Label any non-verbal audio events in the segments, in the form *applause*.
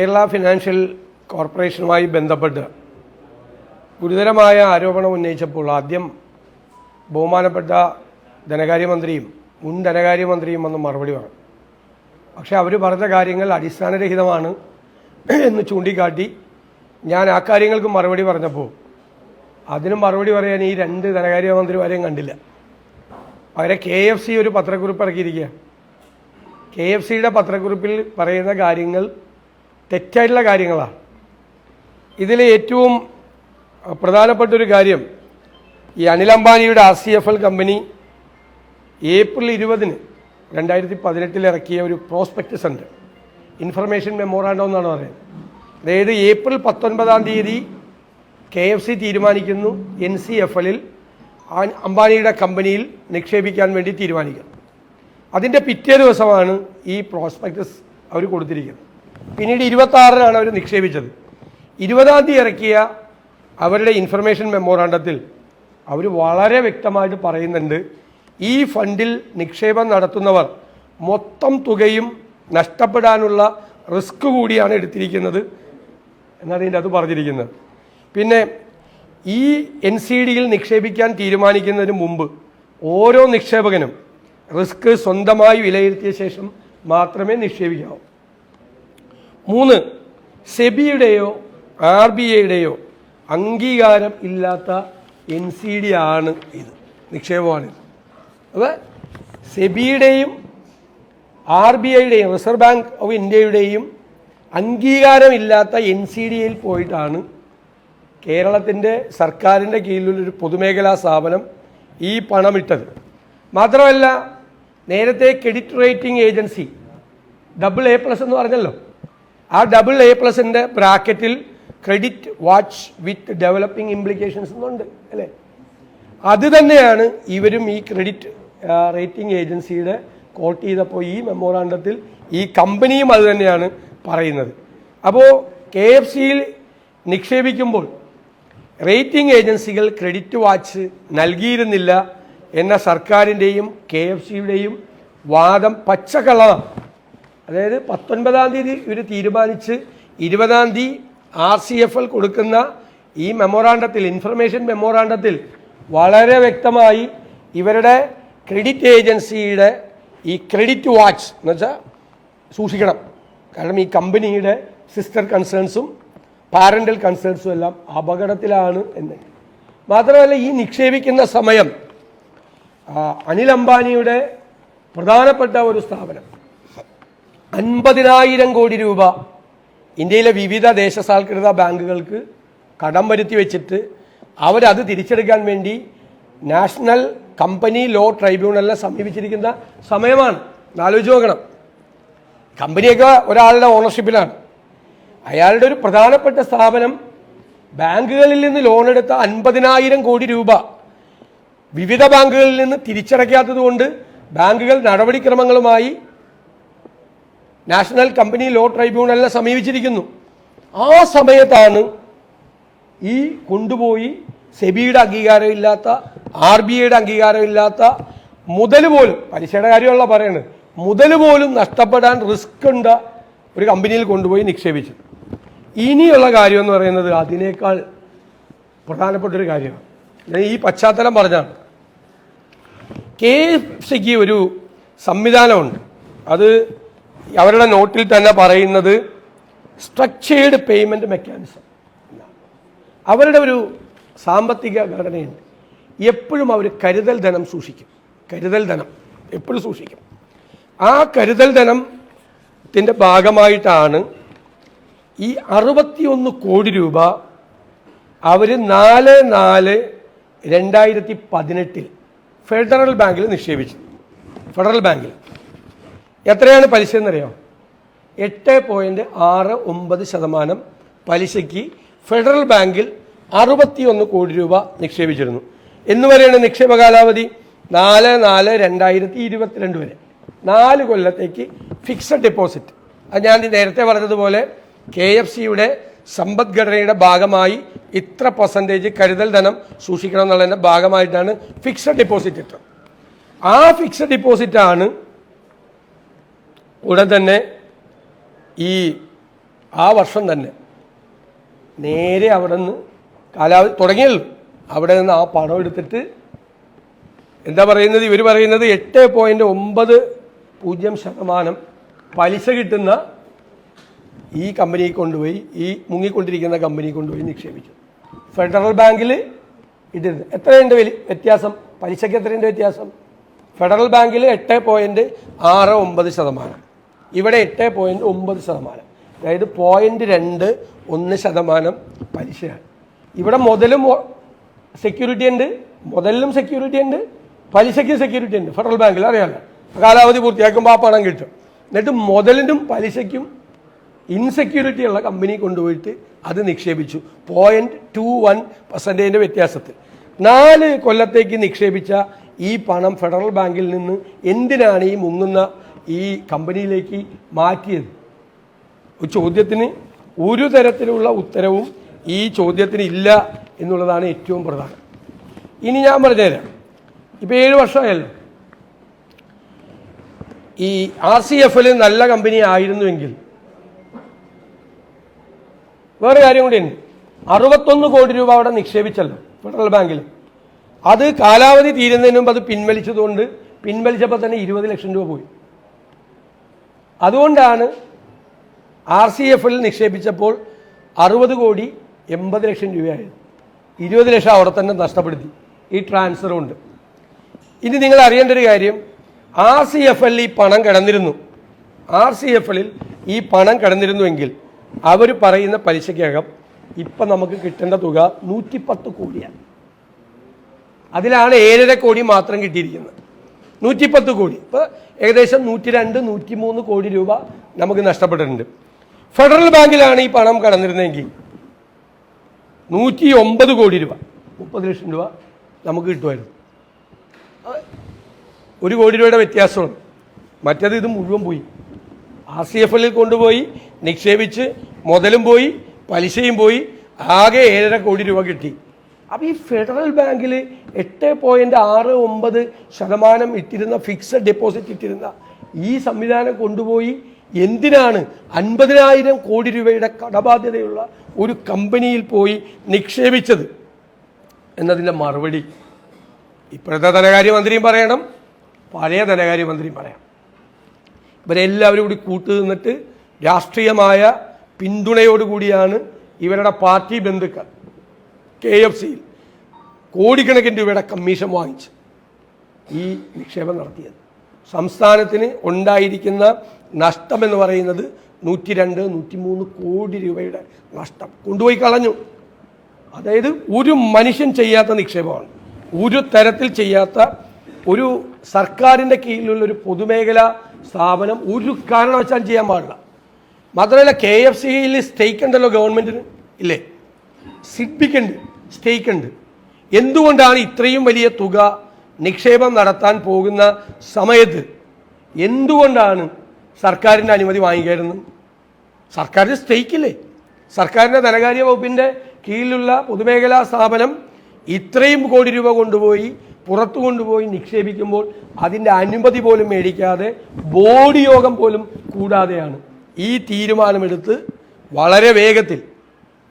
Kerala financial കോർപ്പറേഷനുമായി ബന്ധപ്പെട്ട് ഗുരുതരമായ ആരോപണം ഉന്നയിച്ചപ്പോൾ ആദ്യം ബഹുമാനപ്പെട്ട ധനകാര്യമന്ത്രിയും മുൻ ധനകാര്യമന്ത്രിയും വന്ന് മറുപടി പറഞ്ഞു. പക്ഷെ അവർ പറഞ്ഞ കാര്യങ്ങൾ അടിസ്ഥാനരഹിതമാണ് എന്ന് ചൂണ്ടിക്കാട്ടി ഞാൻ ആ കാര്യങ്ങൾക്ക് മറുപടി പറഞ്ഞപ്പോൾ അതിന് മറുപടി പറയാൻ ഈ രണ്ട് ധനകാര്യമന്ത്രിമാരെയും കണ്ടില്ല. പകരം കെ എഫ് സി ഒരു പത്രക്കുറിപ്പ് ഇറക്കിയിരിക്കുക കെ എഫ് സിയുടെ പത്രക്കുറിപ്പിൽ പറയുന്ന കാര്യങ്ങൾ തെറ്റായിട്ടുള്ള കാര്യങ്ങളാണ്. ഇതിൽ ഏറ്റവും പ്രധാനപ്പെട്ട ഒരു കാര്യം ഈ അനിൽ അംബാനിയുടെ R C F L company April ഇരുപതിന് രണ്ടായിരത്തി പതിനെട്ടിൽ ഇറക്കിയ ഒരു പ്രോസ്പെക്ടസ് ഉണ്ട് ഇൻഫർമേഷൻ മെമ്മോറാണ്ടോ എന്നാണ് പറയുന്നത്. അതായത് ഏപ്രിൽ പത്തൊൻപതാം തീയതി കെ എഫ് സി തീരുമാനിക്കുന്നു എൻ സി എഫ് എല്ലിൽ അംബാനിയുടെ കമ്പനിയിൽ നിക്ഷേപിക്കാൻ വേണ്ടി തീരുമാനിക്കുന്നു. അതിന്റെ പിറ്റേ ദിവസമാണ് ഈ പ്രോസ്പെക്ടസ് അവർ കൊടുത്തിരിക്കുന്നത്. പിന്നീട് ഇരുപത്തി ആറിനാണ് അവർ നിക്ഷേപിച്ചത്. ഇരുപതാം തീയതി ഇറക്കിയ അവരുടെ ഇൻഫർമേഷൻ മെമ്മോറാണ്ടത്തിൽ അവർ വളരെ വ്യക്തമായിട്ട് പറയുന്നുണ്ട് ഈ ഫണ്ടിൽ നിക്ഷേപം നടത്തുന്നവർ മൊത്തം തുകയും നഷ്ടപ്പെടാനുള്ള റിസ്ക് കൂടിയാണ് എടുത്തിരിക്കുന്നത് എന്നാണ് ഇതിന്റെ അത് പറഞ്ഞിരിക്കുന്നത്. പിന്നെ ഈ എൻ സി ഡിയിൽ നിക്ഷേപിക്കാൻ തീരുമാനിക്കുന്നതിന് മുമ്പ് ഓരോ നിക്ഷേപകനും റിസ്ക് സ്വന്തമായി വിലയിരുത്തിയ ശേഷം മാത്രമേ നിക്ഷേപിക്കാവൂ. മൂന്ന് സെബിയുടെയോ ആർ ബി ഐയുടെയോ അംഗീകാരം ഇല്ലാത്ത എൻ സി ഡി ആണ് ഇത്. നിക്ഷേപമാണിത്. അത് സെബിയുടെയും ആർ ബി ഐയുടെയും റിസർവ് ബാങ്ക് ഓഫ് ഇന്ത്യയുടെയും അംഗീകാരമില്ലാത്ത എൻ സി ഡിയിൽ പോയിട്ടാണ് കേരളത്തിന്റെ സർക്കാരിന്റെ കീഴിലുള്ളൊരു പൊതുമേഖലാ സ്ഥാപനം ഈ പണമിട്ടത്. മാത്രമല്ല നേരത്തെ credit rating agency double A plus എന്ന് പറഞ്ഞല്ലോ ആ ഡബിൾ എ പ്ലസിന്റെ ബ്രാക്കറ്റിൽ credit watch with developing implications എന്നുണ്ട് അല്ലേ? അത് തന്നെയാണ് ഇവരും ഈ ക്രെഡിറ്റ് റേറ്റിംഗ് ഏജൻസിയുടെ കോട്ട് ചെയ്തപ്പോൾ ഈ മെമ്മോറാണ്ടത്തിൽ ഈ കമ്പനിയും അത് തന്നെയാണ് പറയുന്നത്. അപ്പോൾ കെ എഫ് സിയിൽ നിക്ഷേപിക്കുമ്പോൾ റേറ്റിംഗ് ഏജൻസികൾ ക്രെഡിറ്റ് വാച്ച് നൽകിയിരുന്നില്ല എന്ന സർക്കാരിന്റെയും കെ എഫ് സിയുടെയും വാദം പച്ചക്കള്ളമാണ് അതായത് പത്തൊൻപതാം തീയതി ഇവർ തീരുമാനിച്ച് ഇരുപതാം തീയതി ആർ സി എഫ് എൽ കൊടുക്കുന്ന ഈ മെമ്മോറാണ്ടത്തിൽ ഇൻഫർമേഷൻ മെമ്മോറാണ്ടത്തിൽ വളരെ വ്യക്തമായി ഇവരുടെ ക്രെഡിറ്റ് ഏജൻസിയുടെ ഈ ക്രെഡിറ്റ് വാച്ച് എന്ന് വെച്ചാൽ സൂക്ഷിക്കണം. കാരണം ഈ കമ്പനിയുടെ സിസ്റ്റർ കൺസേൺസും പാരന്റൽ കൺസേൺസും എല്ലാം അപകടത്തിലാണ് എന്ന്. മാത്രമല്ല ഈ നിക്ഷേപിക്കുന്ന സമയം അനിൽ അംബാനിയുടെ പ്രധാനപ്പെട്ട ഒരു സ്ഥാപനം. അൻപതിനായിരം കോടി രൂപ ഇന്ത്യയിലെ വിവിധ ദേശസാൽകൃത ബാങ്കുകൾക്ക് കടം വരുത്തി വെച്ചിട്ട് അവരത് തിരിച്ചെടുക്കാൻ വേണ്ടി നാഷണൽ കമ്പനി ലോ ട്രൈബ്യൂണലിനെ സമീപിച്ചിരിക്കുന്ന സമയമാണ്. ആലോചിച്ച് നോക്കണം. കമ്പനിയൊക്കെ ഒരാളുടെ ഓണർഷിപ്പിലാണ്. അയാളുടെ ഒരു പ്രധാനപ്പെട്ട സ്ഥാപനം ബാങ്കുകളിൽ നിന്ന് ലോൺ എടുത്ത അൻപതിനായിരം കോടി രൂപ വിവിധ ബാങ്കുകളിൽ നിന്ന് തിരിച്ചടയ്ക്കാത്തത് കൊണ്ട് ബാങ്കുകൾ നടപടിക്രമങ്ങളുമായി നാഷണൽ കമ്പനി ലോ ട്രൈബ്യൂണലിനെ സമീപിച്ചിരിക്കുന്നു. ആ സമയത്താണ് ഈ കൊണ്ടുപോയി സെബിയുടെ അംഗീകാരമില്ലാത്ത ആർ ബി ഐയുടെ അംഗീകാരമില്ലാത്ത മുതൽ പോലും പലിശയുടെ കാര്യമല്ല പറയുന്നത് മുതൽ പോലും നഷ്ടപ്പെടാൻ റിസ്ക് ഉണ്ട് ഒരു കമ്പനിയിൽ കൊണ്ടുപോയി നിക്ഷേപിച്ചു. ഇനിയുള്ള കാര്യം എന്ന് പറയുന്നത് അതിനേക്കാൾ പ്രധാനപ്പെട്ടൊരു കാര്യമാണ് ഞാൻ ഈ പശ്ചാത്തലം പറഞ്ഞാണ് കെ എഫ് സിക്ക് ഒരു സംവിധാനമുണ്ട്. അത് അവരുടെ നോട്ടിൽ തന്നെ പറയുന്നത് സ്ട്രക്ചേർഡ് പേയ്മെന്റ് മെക്കാനിസം അവരുടെ ഒരു സാമ്പത്തിക ഘടനയുണ്ട്. എപ്പോഴും അവർ കരുതൽ ധനം സൂക്ഷിക്കും. കരുതൽ ധനം എപ്പോഴും സൂക്ഷിക്കും. ആ കരുതൽ ധനത്തിന്റെ ഭാഗമായിട്ടാണ് ഈ അറുപത്തിയൊന്ന് കോടി രൂപ അവർ നാല് നാല് രണ്ടായിരത്തി പതിനെട്ടിൽ ഫെഡറൽ ബാങ്കിൽ നിക്ഷേപിച്ചു ഫെഡറൽ ബാങ്കിൽ. എത്രയാണ് പലിശ എന്നറിയോ? എട്ട് പോയിന്റ് ആറ് ഒമ്പത് ശതമാനം പലിശയ്ക്ക് ഫെഡറൽ ബാങ്കിൽ അറുപത്തിയൊന്ന് കോടി രൂപ നിക്ഷേപിച്ചിരുന്നു. എന്ന് പറയുന്ന നിക്ഷേപ കാലാവധി? നാല് നാല് രണ്ടായിരത്തി ഇരുപത്തിരണ്ട് വരെ. നാല് കൊല്ലത്തേക്ക് ഫിക്സഡ് ഡെപ്പോസിറ്റ്. അത് ഞാൻ നേരത്തെ പറഞ്ഞതുപോലെ കെ എഫ് സിയുടെ സമ്പദ്ഘടനയുടെ ഭാഗമായി ഇത്ര പെർസെന്റേജ് കരുതൽ ധനം സൂക്ഷിക്കണം എന്നുള്ളതിന്റെ ഭാഗമായിട്ടാണ് ഫിക്സഡ് ഡെപ്പോസിറ്റ് ഇട്ടത്. ആ ഫിക്സഡ് ഡെപ്പോസിറ്റാണ് ഉടൻ തന്നെ ഈ ആ വർഷം തന്നെ നേരെ അവിടെ നിന്ന് കാലാവധി തുടങ്ങിയല്ലോ. അവിടെ നിന്ന് ആ പണം എടുത്തിട്ട് എന്താ പറയുന്നത്? ഇവർ പറയുന്നത് എട്ട് പോയിന്റ് ഒമ്പത് പൂജ്യം ശതമാനം പലിശ കിട്ടുന്ന ഈ കമ്പനിയെ കൊണ്ടുപോയി ഈ മുങ്ങിക്കൊണ്ടിരിക്കുന്ന കമ്പനി കൊണ്ടുപോയി നിക്ഷേപിച്ചു. ഫെഡറൽ ബാങ്കിൽ ഇട്ടിരുന്നു. എത്രയുണ്ട് വലിയ വ്യത്യാസം? പലിശയ്ക്ക് എത്രയുണ്ട് വ്യത്യാസം? ഫെഡറൽ ബാങ്കിൽ എട്ട് പോയിന്റ് ആറ് ഒമ്പത് ശതമാനം. ഇവിടെ എട്ട് പോയിന്റ് ഒമ്പത് ശതമാനം. അതായത് പോയിന്റ് രണ്ട് ഒന്ന് ശതമാനം പലിശയാണ്. ഇവിടെ മുതലും സെക്യൂരിറ്റി ഉണ്ട് മുതലിലും സെക്യൂരിറ്റി ഉണ്ട് പലിശയ്ക്കും സെക്യൂരിറ്റി ഉണ്ട്. ഫെഡറൽ ബാങ്കിൽ അറിയാമല്ലോ കാലാവധി പൂർത്തിയാക്കുമ്പോൾ ആ പണം കിട്ടും. എന്നിട്ട് മുതലിനും പലിശയ്ക്കും ഇൻസെക്യൂരിറ്റി ഉള്ള കമ്പനി കൊണ്ടുപോയിട്ട് അത് നിക്ഷേപിച്ചു. പോയിന്റ് ടു വൺ പെർസെന്റേജിന്റെ വ്യത്യാസത്തിൽ. നാല് കൊല്ലത്തേക്ക് നിക്ഷേപിച്ച ഈ പണം ഫെഡറൽ ബാങ്കിൽ നിന്ന് എന്തിനാണ് ഈ മുങ്ങുന്ന ഈ കമ്പനിയിലേക്ക് മാറ്റിയത്? ചോദ്യത്തിന് ഒരു തരത്തിലുള്ള ഉത്തരവും ഈ ചോദ്യത്തിന് ഇല്ല എന്നുള്ളതാണ് ഏറ്റവും പ്രധാനം. ഇനി ഞാൻ പറഞ്ഞുതരാം. ഇപ്പൊ ഏഴ് വർഷമായല്ലോ. ഈ ആർ സി എഫിൽ നല്ല കമ്പനി ആയിരുന്നുവെങ്കിൽ വേറെ കാര്യം കൂടിയുണ്ട് അറുപത്തൊന്ന് കോടി രൂപ അവിടെ നിക്ഷേപിച്ചല്ലോ ഫെഡറൽ ബാങ്കിൽ. അത് കാലാവധി തീരുന്നതിന് മുമ്പ് അത് പിൻവലിച്ചതുകൊണ്ട് പിൻവലിച്ചപ്പോൾ തന്നെ ഇരുപത് ലക്ഷം രൂപ പോയി. അതുകൊണ്ടാണ് ആർ സി എഫിൽ നിക്ഷേപിച്ചപ്പോൾ അറുപത് കോടി എൺപത് ലക്ഷം രൂപയായത്. ഇരുപത് ലക്ഷം അവിടെ തന്നെ നഷ്ടപ്പെടുത്തി. ഈ ട്രാൻസ്ഫർ കൊണ്ട്. ഇനി നിങ്ങൾ അറിയേണ്ട ഒരു കാര്യം ആർ സി എഫ് എല്ലിൽ ഈ പണം കിടന്നിരുന്നു. ആർ സി എഫ് എല്ലിൽ ഈ പണം കിടന്നിരുന്നുവെങ്കിൽ അവർ പറയുന്ന പലിശയ്ക്കകം ഇപ്പം നമുക്ക് കിട്ടേണ്ട തുക നൂറ്റിപ്പത്ത് കോടിയാണ്. അതിലാണ് ഏഴര കോടി മാത്രം കിട്ടിയിരിക്കുന്നത്. നൂറ്റിപ്പത്ത് കോടി. ഇപ്പോൾ ഏകദേശം നൂറ്റി രണ്ട് നൂറ്റി മൂന്ന് കോടി രൂപ നമുക്ക് നഷ്ടപ്പെട്ടിട്ടുണ്ട്. ഫെഡറൽ ബാങ്കിലാണ് ഈ പണം കടന്നിരുന്നതെങ്കിൽ നൂറ്റി ഒമ്പത് കോടി രൂപ മുപ്പത് ലക്ഷം രൂപ നമുക്ക് കിട്ടുമായിരുന്നു. ഒരു കോടി രൂപയുടെ വ്യത്യാസമാണ്. മറ്റേത് ഇത് മുഴുവൻ പോയി. ആർ സി എഫ് എല്ലിൽ കൊണ്ടുപോയി നിക്ഷേപിച്ച് മുതലും പോയി പലിശയും പോയി ആകെ ഏഴര കോടി രൂപ കിട്ടി. അപ്പോൾ ഈ ഫെഡറൽ ബാങ്കിൽ എട്ട് പോയിന്റ് ആറ് ഒമ്പത് ശതമാനം ഇട്ടിരുന്ന ഫിക്സഡ് ഡെപ്പോസിറ്റ് ഇട്ടിരുന്ന ഈ സംവിധാനം കൊണ്ടുപോയി എന്തിനാണ് അൻപതിനായിരം കോടി രൂപയുടെ കടബാധ്യതയുള്ള ഒരു കമ്പനിയിൽ പോയി നിക്ഷേപിച്ചത് എന്നതിന്റെ മറുപടി ഇപ്പോഴത്തെ ധനകാര്യമന്ത്രിയും പറയണം പഴയ ധനകാര്യമന്ത്രിയും പറയാം ഇവരെല്ലാവരും കൂടി കൂട്ടു നിന്നിട്ട് രാഷ്ട്രീയമായ പിന്തുണയോടുകൂടിയാണ് ഇവരുടെ പാർട്ടി ബന്ധുക്കൾ. കെ എഫ് സിയിൽ കോടിക്കണക്കിന് രൂപയുടെ കമ്മീഷൻ വാങ്ങിച്ച് ഈ നിക്ഷേപം നടത്തിയത്. സംസ്ഥാനത്തിന് ഉണ്ടായിരിക്കുന്ന നഷ്ടമെന്ന് പറയുന്നത് നൂറ്റി രണ്ട് നൂറ്റി മൂന്ന് കോടി രൂപയുടെ നഷ്ടം. കൊണ്ടുപോയി കളഞ്ഞു. അതായത് ഒരു മനുഷ്യൻ ചെയ്യാത്ത നിക്ഷേപമാണ്. ഒരു തരത്തിൽ ചെയ്യാത്ത ഒരു സർക്കാരിന്റെ കീഴിലുള്ള ഒരു പൊതുമേഖലാ സ്ഥാപനം ഒരു കാരണവശാലും ചെയ്യാൻ പാടില്ല. മാത്രമല്ല കെ എഫ് സിയിൽ സ്റ്റേക്ക് ഉണ്ടല്ലോ ഗവൺമെന്റിന് ഇല്ലേ? സിഡ്ബിക്കുണ്ട് സ്റ്റേക്ക് ഉണ്ട് എന്തുകൊണ്ടാണ് ഇത്രയും വലിയ തുക നിക്ഷേപം നടത്താൻ പോകുന്ന സമയത്ത് എന്തുകൊണ്ടാണ് സർക്കാരിന്റെ അനുമതി വാങ്ങിക്കായിരുന്നത് സർക്കാരിന് സ്റ്റേക്കില്ലേ? സർക്കാരിന്റെ ധനകാര്യ വകുപ്പിന്റെ കീഴിലുള്ള പൊതുമേഖലാ സ്ഥാപനം ഇത്രയും കോടി രൂപ കൊണ്ടുപോയി പുറത്തു കൊണ്ടുപോയി നിക്ഷേപിക്കുമ്പോൾ അതിന്റെ അനുമതി പോലും മേടിക്കാതെ ബോർഡ് യോഗം പോലും കൂടാതെയാണ് ഈ തീരുമാനമെടുത്ത് വളരെ വേഗത്തിൽ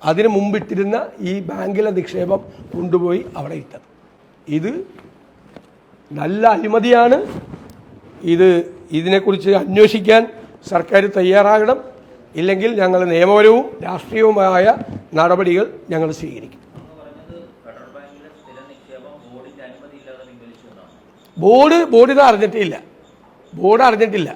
അതിന് മുമ്പിട്ടിരുന്ന ഈ ബാങ്കിലെ നിക്ഷേപം കൊണ്ടുപോയി അവിടെ ഇട്ടത്. ഇത് നല്ല അഴിമതിയാണ്. ഇത് ഇതിനെക്കുറിച്ച് അന്വേഷിക്കാൻ സർക്കാർ തയ്യാറാകണം. ഇല്ലെങ്കിൽ ഞങ്ങൾ നിയമപരവും രാഷ്ട്രീയവുമായ നടപടികൾ ഞങ്ങൾ സ്വീകരിക്കും. ബോർഡ് ബോർഡ് ഇത് അറിഞ്ഞിട്ടില്ല. ബോർഡ് അറിഞ്ഞിട്ടില്ല.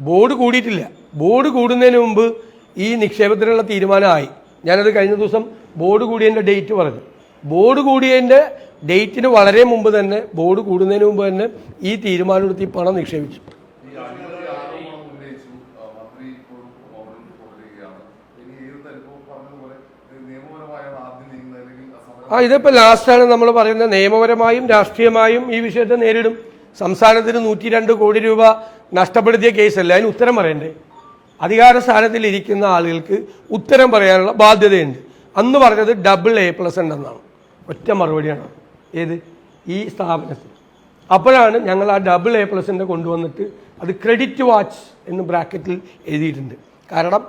ബോർഡ് കൂടിയിട്ടില്ല. ബോർഡ് കൂടുന്നതിന് മുമ്പ് ഈ നിക്ഷേപത്തിനുള്ള തീരുമാനമായി. ഞാനത് കഴിഞ്ഞ ദിവസം ബോർഡ് കൂടിയതിന്റെ ഡേറ്റ് പറഞ്ഞു. ബോർഡ് കൂടിയതിന്റെ ഡേറ്റിന് വളരെ മുമ്പ് തന്നെ ബോർഡ് കൂടുന്നതിന് മുമ്പ് തന്നെ ഈ തീരുമാനമെടുത്ത് ഈ പണം നിക്ഷേപിച്ചു. ആ, ഇതിപ്പോൾ ലാസ്റ്റാണ് നമ്മൾ പറയുന്നത്. നിയമപരമായും രാഷ്ട്രീയമായും ഈ വിഷയത്തെ നേരിടും. സംസ്ഥാനത്തിന് നൂറ്റി രണ്ട് കോടി രൂപ നഷ്ടപ്പെടുത്തിയ കേസല്ല? അതിന് ഉത്തരം പറയണ്ടേ? അധികാര സ്ഥാനത്തിൽ ഇരിക്കുന്ന ആളുകൾക്ക് ഉത്തരം പറയാനുള്ള ബാധ്യതയുണ്ട്. അന്ന് പറഞ്ഞത് ഡബിൾ എ പ്ലസ് ഉണ്ടെന്നാണ്. ഒറ്റ മറുപടിയാണ്. ഏത്? ഈ സ്ഥാപനത്തിൽ. അപ്പോഴാണ് ഞങ്ങൾ ആ ഡബിൾ എ പ്ലസിന്റെ കൊണ്ടുവന്നിട്ട് അത് ക്രെഡിറ്റ് വാച്ച് എന്ന് ബ്രാക്കറ്റിൽ എഴുതിയിട്ടുണ്ട്. കാരണം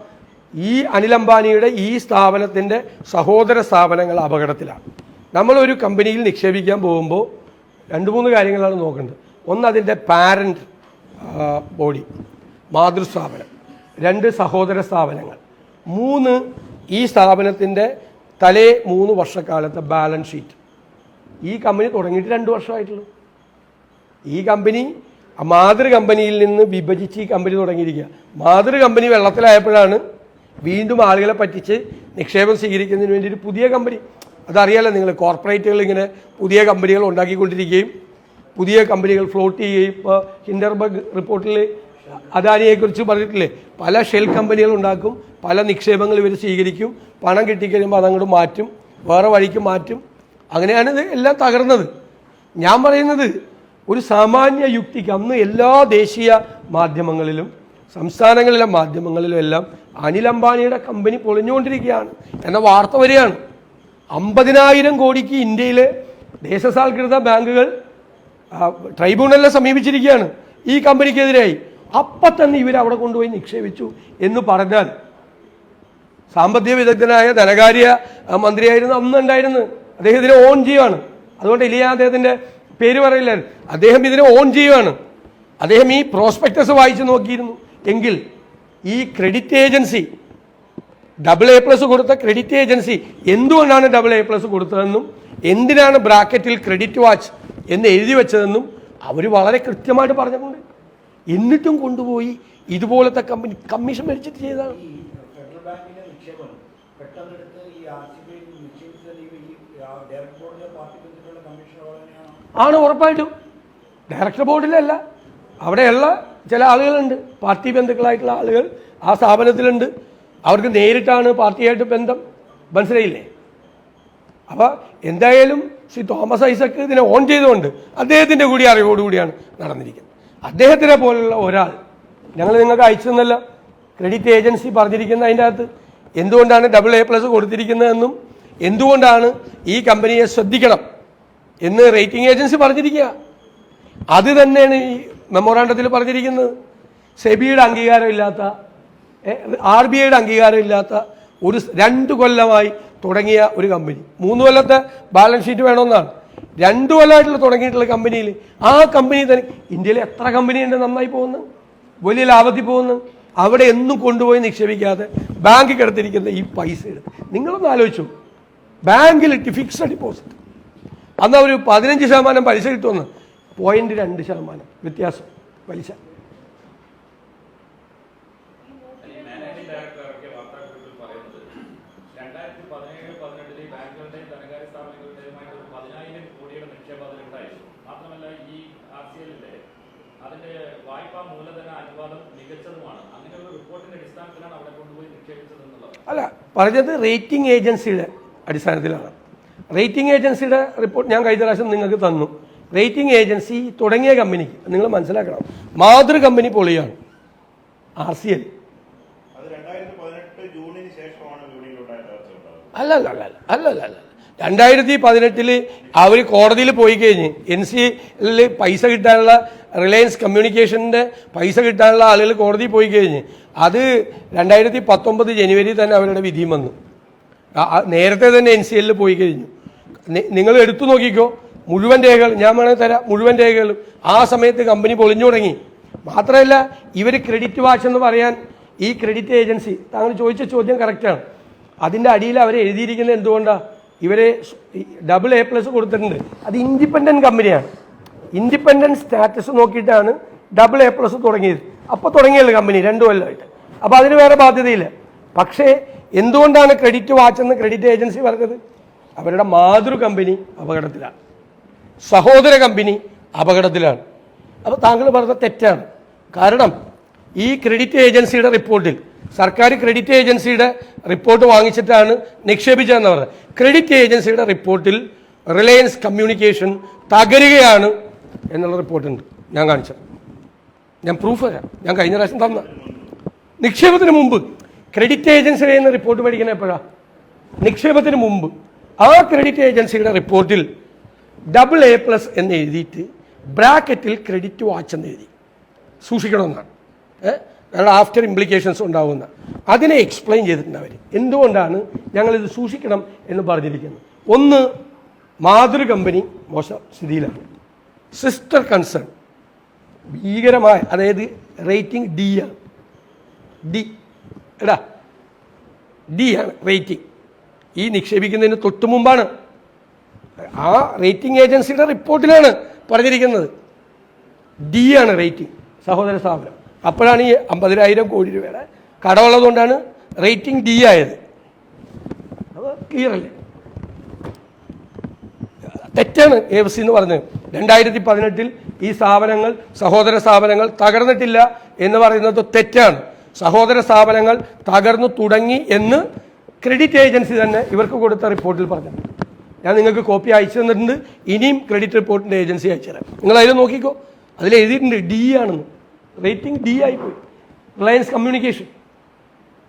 ഈ അനിൽ അംബാനിയുടെ ഈ സ്ഥാപനത്തിന്റെ സഹോദര സ്ഥാപനങ്ങൾ അപകടത്തിലാണ്. നമ്മളൊരു കമ്പനിയിൽ നിക്ഷേപിക്കാൻ പോകുമ്പോൾ രണ്ട് മൂന്ന് കാര്യങ്ങളാണ് നോക്കേണ്ടത്. ഒന്ന് അതിന്റെ പാരന്റ് ബോഡി മാതൃസ്ഥാപനം. രണ്ട് സഹോദര സ്ഥാപനങ്ങൾ. മൂന്ന് ഈ സ്ഥാപനത്തിന്റെ തലേ മൂന്ന് വർഷക്കാലത്തെ ബാലൻസ് ഷീറ്റ്. ഈ കമ്പനി തുടങ്ങിയിട്ട് രണ്ട് വർഷമായിട്ടുള്ളൂ. ഈ കമ്പനി മാതൃ കമ്പനിയിൽ നിന്ന് വിഭജിച്ച് ഈ കമ്പനി തുടങ്ങിയിരിക്കുക. മാതൃ കമ്പനി വെള്ളത്തിലായപ്പോഴാണ് വീണ്ടും ആളുകളെ പറ്റിച്ച് നിക്ഷേപം സ്വീകരിക്കുന്നതിന് വേണ്ടി ഒരു പുതിയ കമ്പനി. അതറിയാലോ നിങ്ങൾ കോർപ്പറേറ്റുകൾ ഇങ്ങനെ പുതിയ കമ്പനികൾ ഉണ്ടാക്കിക്കൊണ്ടിരിക്കുകയും പുതിയ കമ്പനികൾ ഫ്ലോട്ട് ചെയ്യുകയും ഇപ്പോൾ ഹിൻഡർബർഗ് റിപ്പോർട്ടിൽ അദാനിയെക്കുറിച്ച് പറഞ്ഞിട്ടില്ലേ? പല ഷെൽ കമ്പനികൾ ഉണ്ടാക്കും പല നിക്ഷേപങ്ങൾ ഇവർ സ്വീകരിക്കും പണം കിട്ടിക്കഴിയുമ്പോൾ അതങ്ങോട്ട് മാറ്റും വേറെ വഴിക്ക് മാറ്റും. അങ്ങനെയാണ് ഇത് എല്ലാം തകർന്നത്. ഞാൻ പറയുന്നത് ഒരു സാമാന്യ യുക്തിക്ക് അന്ന് എല്ലാ ദേശീയ മാധ്യമങ്ങളിലും സംസ്ഥാനങ്ങളിലെ മാധ്യമങ്ങളിലും എല്ലാം അനിൽ അംബാനിയുടെ കമ്പനി പൊളിഞ്ഞുകൊണ്ടിരിക്കുകയാണ് എന്ന വാർത്ത വരികയാണ്. അമ്പതിനായിരം കോടിക്ക് ഇന്ത്യയിലെ ദേശസാൽകൃത ബാങ്കുകൾ ട്രൈബ്യൂണലിനെ സമീപിച്ചിരിക്കുകയാണ്. ഈ കമ്പനിക്കെതിരായി അപ്പം തന്നെ അവിടെ കൊണ്ടുപോയി നിക്ഷേപിച്ചു എന്ന് പറഞ്ഞാൽ സാമ്പത്തിക വിദഗ്ധനായ ധനകാര്യ മന്ത്രിയായിരുന്നു അന്ന് ഉണ്ടായിരുന്നു അദ്ദേഹം ഇതിനെ ഓൺ ചെയ്യുവാണ് അതുകൊണ്ട് ഇലിയ അദ്ദേഹത്തിന്റെ പേര് പറയില്ല. അദ്ദേഹം ഇതിനെ ഓൺ ചെയ്യുവാണ് അദ്ദേഹം ഈ പ്രോസ്പെക്ടസ് വായിച്ചു നോക്കിയിരുന്നു. എങ്കിൽ ഈ credit agency double A plus കൊടുത്ത ക്രെഡിറ്റ് ഏജൻസി എന്തുകൊണ്ടാണ് ഡബിൾ എ പ്ലസ് കൊടുത്തതെന്നും എന്തിനാണ് ബ്രാക്കറ്റിൽ ക്രെഡിറ്റ് വാച്ച് എന്ന് എഴുതി വെച്ചതെന്നും അവർ വളരെ കൃത്യമായിട്ട് പറഞ്ഞിട്ടുണ്ട്. എന്നിട്ടും കൊണ്ടുപോയി ഇതുപോലത്തെ കമ്പനി കമ്മീഷൻ മേടിച്ചിട്ട് ചെയ്തതാണ്. ആണ് ഉറപ്പായിട്ടും. ഡയറക്ടർ ബോർഡിലല്ല. അവിടെയുള്ള ചില ആളുകളുണ്ട്. പാർട്ടി ബന്ധുക്കളായിട്ടുള്ള ആളുകൾ ആ സ്ഥാപനത്തിലുണ്ട്. അവർക്ക് നേരിട്ടാണ് പാർട്ടിയായിട്ട് ബന്ധം. മനസ്സിലായില്ലേ? അപ്പോൾ എന്തായാലും ശ്രീ തോമസ് ഐസക്ക് ഇതിനെ ഓൺ ചെയ്തുകൊണ്ട് അദ്ദേഹത്തിന്റെ കൂടി അറിവോടുകൂടിയാണ് നടന്നിരിക്കുന്നത്. അദ്ദേഹത്തിനെ പോലുള്ള ഒരാൾ. ഞങ്ങൾ നിങ്ങൾക്ക് അയച്ചു തന്നല്ല. ക്രെഡിറ്റ് ഏജൻസി പറഞ്ഞിരിക്കുന്ന അതിന്റെ അകത്ത്. എന്തുകൊണ്ടാണ് ഡബിൾ എ പ്ലസ് കൊടുത്തിരിക്കുന്നതെന്നും എന്തുകൊണ്ടാണ് ഈ കമ്പനിയെ ശ്രദ്ധിക്കണം എന്ന് റേറ്റിംഗ് ഏജൻസി പറഞ്ഞിരിക്കുക. അത് തന്നെയാണ് ഈ മെമ്മോറാണ്ടത്തിൽ പറഞ്ഞിരിക്കുന്നത്. സെബിയുടെ അംഗീകാരമില്ലാത്ത ആർ ബി ഐയുടെ അംഗീകാരമില്ലാത്ത ഒരു രണ്ട് കൊല്ലമായി തുടങ്ങിയ ഒരു കമ്പനി മൂന്ന് കൊല്ലത്തെ ബാലൻസ് ഷീറ്റ് വേണമെന്നാണ്. രണ്ട് കൊല്ലമായിട്ടുള്ള തുടങ്ങിയിട്ടുള്ള കമ്പനിയിൽ. ആ കമ്പനി തന്നെ ഇന്ത്യയിൽ എത്ര കമ്പനി ഉണ്ട് നന്നായി പോകുന്നു? വലിയ ലാഭത്തിൽ പോകുന്നു. അവിടെ എന്നും കൊണ്ടുപോയി നിക്ഷേപിക്കാതെ ബാങ്കിൽ കിടത്തിരിക്കുന്ന ഈ പൈസ എടുത്ത്. നിങ്ങളൊന്ന് ആലോചിച്ചു. ബാങ്കിലിട്ട് ഫിക്സ്ഡ് ഡിപ്പോസിറ്റ് അന്ന് അവർ പതിനഞ്ച് ശതമാനം പലിശ കിട്ടുമെന്ന്. പോയിന്റ് രണ്ട് ശതമാനം. വ്യത്യാസം. പലിശ മാനേജിംഗ് ഡയറക്ടർ ഇറക്കിയ വാർത്താക്കുറിപ്പിൽ പറയുന്നത് രണ്ടായിരത്തി പതിനേഴ് പതിനെട്ടിലെ ബാങ്കുകളുടെയും ധനകാര്യ സ്ഥാപനങ്ങളുടെയുമായിട്ട് ഒരു പതിനായിരം കോടിയുടെ നിക്ഷേപം അതിലുണ്ടായിരുന്നു മാത്രമല്ല ഈ ആർ സി എല്ലിന്റെ അതിന്റെ വായ്പാ മൂലധന അനുപാതം മികച്ചതുമാണ് അങ്ങനെയുള്ള റിപ്പോർട്ടിന്റെ അടിസ്ഥാനത്തിലാണ് അവിടെ കൊണ്ടുപോയി നിക്ഷേപിച്ചത് എന്നുള്ളത് അല്ല പറഞ്ഞത് റേറ്റിംഗ് ഏജൻസിയുടെ അടിസ്ഥാനത്തിലാണ്. റേറ്റിംഗ് ഏജൻസിയുടെ റിപ്പോർട്ട് ഞാൻ കഴിഞ്ഞ പ്രാവശ്യം നിങ്ങൾക്ക് തന്നു. റേറ്റിംഗ് ഏജൻസി തുടങ്ങിയ കമ്പനി നിങ്ങൾ മനസ്സിലാക്കണം മാതൃ കമ്പനി പൊളിയാണ് ആർ സി എൽ. അല്ല അല്ല അല്ല അല്ല അല്ല അല്ല രണ്ടായിരത്തി പതിനെട്ടിൽ അവർ കോടതിയിൽ പോയി കഴിഞ്ഞ് എൻ സി പൈസ കിട്ടാനുള്ള റിലയൻസ് കമ്മ്യൂണിക്കേഷന്റെ പൈസ കിട്ടാനുള്ള ആളുകൾ കോടതിയിൽ പോയി കഴിഞ്ഞ് അത് രണ്ടായിരത്തി പത്തൊമ്പത് ജനുവരി തന്നെ അവരുടെ വിധി വന്നു. നേരത്തെ തന്നെ എൻ സി എല്ലിൽ പോയി കഴിഞ്ഞു. നിങ്ങൾ എടുത്തു നോക്കിക്കോ. മുഴുവൻ രേഖകൾ ഞാൻ വേണമെങ്കിൽ തരാം. മുഴുവൻ രേഖകളും ആ സമയത്ത് കമ്പനി പൊളിഞ്ഞു തുടങ്ങി. മാത്രമല്ല ഇവർ ക്രെഡിറ്റ് വാച്ച് എന്ന് പറയാൻ ഈ ക്രെഡിറ്റ് ഏജൻസി താങ്കൾ ചോദിച്ച ചോദ്യം കറക്റ്റാണ് അതിന്റെ അടിയിൽ അവർ എഴുതിയിരിക്കുന്നത് എന്തുകൊണ്ടാണ് ഇവരെ ഡബിൾ എ പ്ലസ് കൊടുത്തിട്ടുണ്ട്. അത് ഇൻഡിപെൻഡന്റ് കമ്പനിയാണ് ഇൻഡിപെൻഡന്റ് സ്റ്റാറ്റസ് നോക്കിയിട്ടാണ് ഡബിൾ എ പ്ലസ് തുടങ്ങിയത്. അപ്പോൾ തുടങ്ങിയല്ലോ കമ്പനി രണ്ടു കൊല്ലമായിട്ട് അപ്പോൾ അതിന് വേറെ ബാധ്യതയില്ല. പക്ഷേ എന്തുകൊണ്ടാണ് ക്രെഡിറ്റ് വാച്ച് എന്ന് ക്രെഡിറ്റ് ഏജൻസി പറഞ്ഞത്? അവരുടെ മാതൃ കമ്പനി അപകടത്തിലാണ്. സഹോദര കമ്പനി അപകടത്തിലാണ്. അപ്പോൾ താങ്കൾ പറഞ്ഞ തെറ്റാണ്. കാരണം ഈ ക്രെഡിറ്റ് ഏജൻസിയുടെ റിപ്പോർട്ടിൽ സർക്കാർ ക്രെഡിറ്റ് ഏജൻസിയുടെ റിപ്പോർട്ട് വാങ്ങിച്ചിട്ടാണ് നിക്ഷേപിച്ചതെന്ന് പറഞ്ഞത്. ക്രെഡിറ്റ് ഏജൻസിയുടെ റിപ്പോർട്ടിൽ റിലയൻസ് കമ്മ്യൂണിക്കേഷൻ തകരുകയാണ് എന്നുള്ള റിപ്പോർട്ടുണ്ട് ഞാൻ കാണിച്ചത്. ഞാൻ പ്രൂഫ് തരാം. ഞാൻ കഴിഞ്ഞ പ്രാവശ്യം തന്ന. നിക്ഷേപത്തിന് മുമ്പ് ക്രെഡിറ്റ് ഏജൻസിയുടെ നിന്ന് റിപ്പോർട്ട് മേടിക്കുന്നത് എപ്പോഴാണ് നിക്ഷേപത്തിന് മുമ്പ് ആ ക്രെഡിറ്റ് ഏജൻസിയുടെ റിപ്പോർട്ടിൽ ഡബിൾ എ പ്ലസ് എന്ന് എഴുതിയിട്ട് ബ്രാക്കറ്റിൽ ക്രെഡിറ്റ് വാച്ച് എന്ന് എഴുതി. സൂക്ഷിക്കണമെന്നാണ്. ഏഹ് ആഫ്റ്റർ ഇംപ്ലിക്കേഷൻസ് ഉണ്ടാവുന്ന. അതിനെ എക്സ്പ്ലെയിൻ ചെയ്തിട്ടുണ്ട് അവർ എന്തുകൊണ്ടാണ് ഞങ്ങളിത് സൂക്ഷിക്കണം എന്ന് പറഞ്ഞിരിക്കുന്നത്? ഒന്ന് മാതൃ കമ്പനി മോശം സ്ഥിതിയിലാണ്. സിസ്റ്റർ കൺസേൺ ഭീകരമായ അതായത് റേറ്റിംഗ് ഡി ആണ് ഡി എടാ ഡി ആണ് റേറ്റിംഗ് ഈ നിക്ഷേപിക്കുന്നതിന് തൊട്ടു മുമ്പാണ് ആ റേറ്റിംഗ് ഏജൻസിയുടെ റിപ്പോർട്ടിലാണ് പറഞ്ഞിരിക്കുന്നത്. ഡി ആണ് റേറ്റിംഗ് സഹോദര സ്ഥാപനം. അപ്പോഴാണ് ഈ അമ്പതിനായിരം കോടി രൂപയുടെ കടമുള്ളതുകൊണ്ടാണ് റേറ്റിംഗ് ഡി ആയത്. അത് ക്ലിയർ അല്ലേ? തെറ്റാണ് എ എഫ് സി എന്ന് പറഞ്ഞത്. രണ്ടായിരത്തി പതിനെട്ടിൽ ഈ സ്ഥാപനങ്ങൾ സഹോദര സ്ഥാപനങ്ങൾ തകർന്നിട്ടില്ല എന്ന് പറയുന്നത് തെറ്റാണ്. സഹോദര സ്ഥാപനങ്ങൾ തകർന്നു തുടങ്ങി എന്ന് ക്രെഡിറ്റ് ഏജൻസി തന്നെ ഇവർക്ക് കൊടുത്ത റിപ്പോർട്ടിൽ പറഞ്ഞു ഞാൻ നിങ്ങൾക്ക് കോപ്പി അയച്ചു തന്നിട്ടുണ്ട്. ഇനിയും ക്രെഡിറ്റ് റിപ്പോർട്ടിന്റെ ഏജൻസി അയച്ചു തരാം. നിങ്ങൾ അതിൽ നോക്കിക്കോ. അതിൽ എഴുതിയിട്ടുണ്ട് ഡി ആണെന്ന്. റേറ്റിംഗ് ഡി ആയിപ്പോയി. റിലയൻസ് കമ്മ്യൂണിക്കേഷൻ